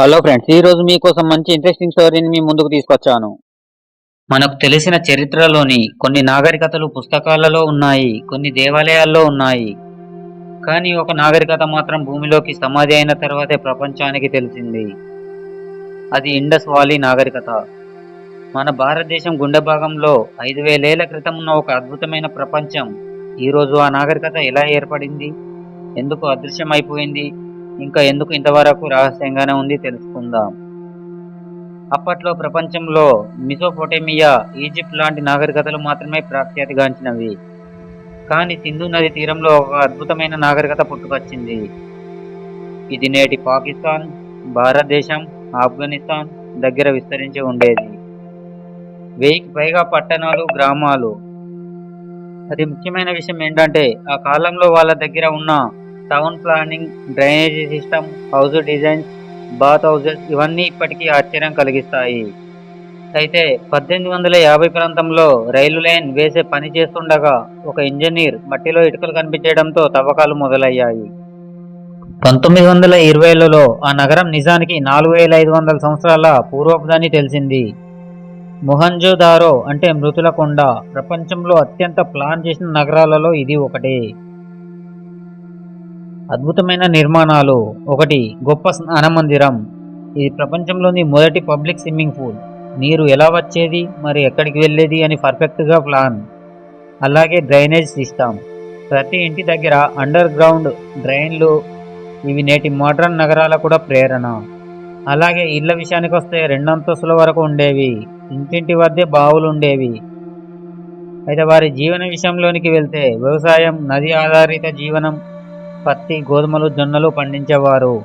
Hello friends ఈ రోజు మీకోసం మంచి ఇంట్రెస్టింగ్ స్టోరీని మీ ముందుకు తీసుకొచ్చాను. మనకు తెలిసిన చరిత్రలోని కొన్ని నాగరికతలు పుస్తకాలలో ఉన్నాయి కొన్ని దేవాలయాల్లో ఉన్నాయి. కానీ ఒక నాగరికత మాత్రం భూమిలోకి సమాధి అయిన తర్వాతే ప్రపంచానికి తెలిసింది. అది ఇండస్ వాలీ నాగరికత. మన భారతదేశం గుండె భాగంలో ఐదు వేలేళ్ళ క్రితం ఉన్న ఒక అద్భుతమైన ప్రపంచం. ఈరోజు ఆ నాగరికత ఎలా ఏర్పడింది? ఎందుకు అదృశ్యమైపోయింది? ఇంకా ఎందుకు ఇంతవరకు రహస్యంగానే ఉంది తెలుసుకుందాం. అప్పట్లో ప్రపంచంలో మిసోపొటేమియా ఈజిప్ట్ లాంటి నాగరికతలు మాత్రమే ప్రఖ్యాతిగాంచినవి. కానీ సింధు నది తీరంలో ఒక అద్భుతమైన నాగరికత పుట్టుకొచ్చింది. ఇది నేటి పాకిస్తాన్ భారతదేశం ఆఫ్ఘనిస్తాన్ దగ్గర విస్తరించి ఉండేది. వెయ్యికి పైగా పట్టణాలు గ్రామాలు. అది ముఖ్యమైన విషయం ఏంటంటే ఆ కాలంలో వాళ్ళ దగ్గర ఉన్న town planning drainage system house designs bath houses ఇవన్నీ ఇప్పటికీ ఆశ్చర్యం కలిగిస్తాయి. అయితే పద్దెనిమిది వందల యాభై ప్రాంతంలో రైలు లైన్ వేసే పని చేస్తుండగా ఒక ఇంజనీర్ మట్టిలో ఇటుకలు కనిపించడంతో తవ్వకాలు మొదలయ్యాయి. పంతొమ్మిది వందల ఇరవైలలో ఆ నగరం నిజానికి నాలుగు వేల ఐదు వందల సంవత్సరాల పూర్వపుదని తెలిసింది. మొహంజోదారో అంటే మృతుల కొండ ప్రపంచంలో అత్యంత ప్లాన్ చేసిన నగరాలలో ఇది ఒకటి. అద్భుతమైన నిర్మాణాలు. ఒకటి గొప్ప స్నాన మందిరం. ఇది ప్రపంచంలోని మొదటి పబ్లిక్ స్విమ్మింగ్ పూల్. నీరు ఎలా వచ్చేది మరి ఎక్కడికి వెళ్ళేది అని పర్ఫెక్ట్గా ప్లాన్. అలాగే డ్రైనేజ్ సిస్టమ్ ప్రతి ఇంటి దగ్గర అండర్ గ్రౌండ్ డ్రైన్లు. ఇవి నేటి మోడ్రన్ నగరాల కూడా ప్రేరణ. అలాగే ఇళ్ళ విషయానికి వస్తే రెండంతస్తుల వరకు ఉండేవి. ఇంటింటి వద్దే బావులు ఉండేవి. అయితే వారి జీవన విషయంలోనికి వెళ్తే వ్యవసాయం నది ఆధారిత జీవనం పత్తి గోధుమలు జొన్నలు పండించేవారు.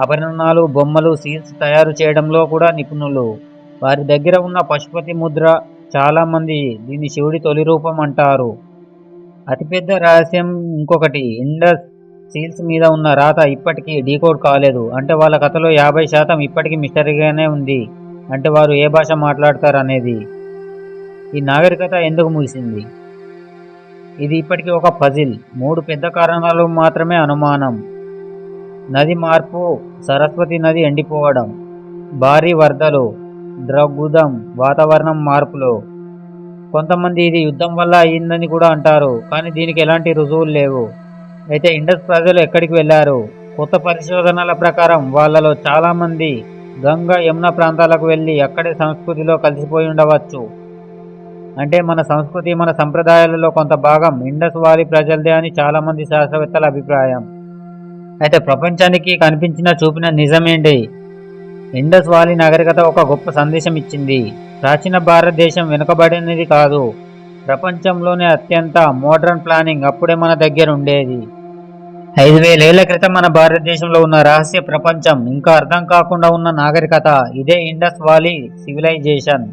ఆభరణాలు బొమ్మలు సీల్స్ తయారు చేయడంలో కూడా నిపుణులు. వారి దగ్గర ఉన్న పశుపతి ముద్ర చాలామంది దీన్ని శివుడి తొలి రూపం అంటారు. అతిపెద్ద రహస్యం ఇంకొకటి ఇండస్ సీల్స్ మీద ఉన్న రాత ఇప్పటికీ డీకోడ్ కాలేదు. అంటే వాళ్ళ కథలో యాభై శాతం ఇప్పటికీ మిస్టరీగానే ఉంది. అంటే వారు ఏ భాష మాట్లాడతారు అనేది ఈ నాగరికత ఎందుకు ముగిసింది? ఇది ఇప్పటికీ ఒక పజిల్. మూడు పెద్ద కారణాలు మాత్రమే అనుమానం. నది మార్పు సరస్వతి నది ఎండిపోవడం భారీ వరదలు ద్రగుదం వాతావరణం మార్పులు. కొంతమంది ఇది యుద్ధం వల్ల అయ్యిందని కూడా అంటారు కానీ దీనికి ఎలాంటి రుజువులు లేవు. అయితే ఇండస్ ప్రజలు ఎక్కడికి వెళ్ళారు? కొత్త పరిశోధనల ప్రకారం వాళ్ళలో చాలామంది గంగా యమున ప్రాంతాలకు వెళ్ళి అక్కడే సంస్కృతిలో కలిసిపోయి ఉండవచ్చు. అంటే మన సంస్కృతి మన సంప్రదాయాలలో కొంత భాగం ఇండస్ వాలీ ప్రజలదే అని చాలామంది శాస్త్రవేత్తల అభిప్రాయం. అయితే ప్రపంచానికి కనిపించిన చూపిన నిజమేంటి? ఇండస్ వాలీ నాగరికత ఒక గొప్ప సందేశం ఇచ్చింది. ప్రాచీన భారతదేశం వెనుకబడినది కాదు. ప్రపంచంలోనే అత్యంత మోడర్న్ ప్లానింగ్ అప్పుడే మన దగ్గర ఉండేది. ఐదు వేలేళ్ళ క్రితం మన భారతదేశంలో ఉన్న రహస్య ప్రపంచం ఇంకా అర్థం కాకుండా ఉన్న నాగరికత ఇదే ఇండస్ వాలీ సివిలైజేషన్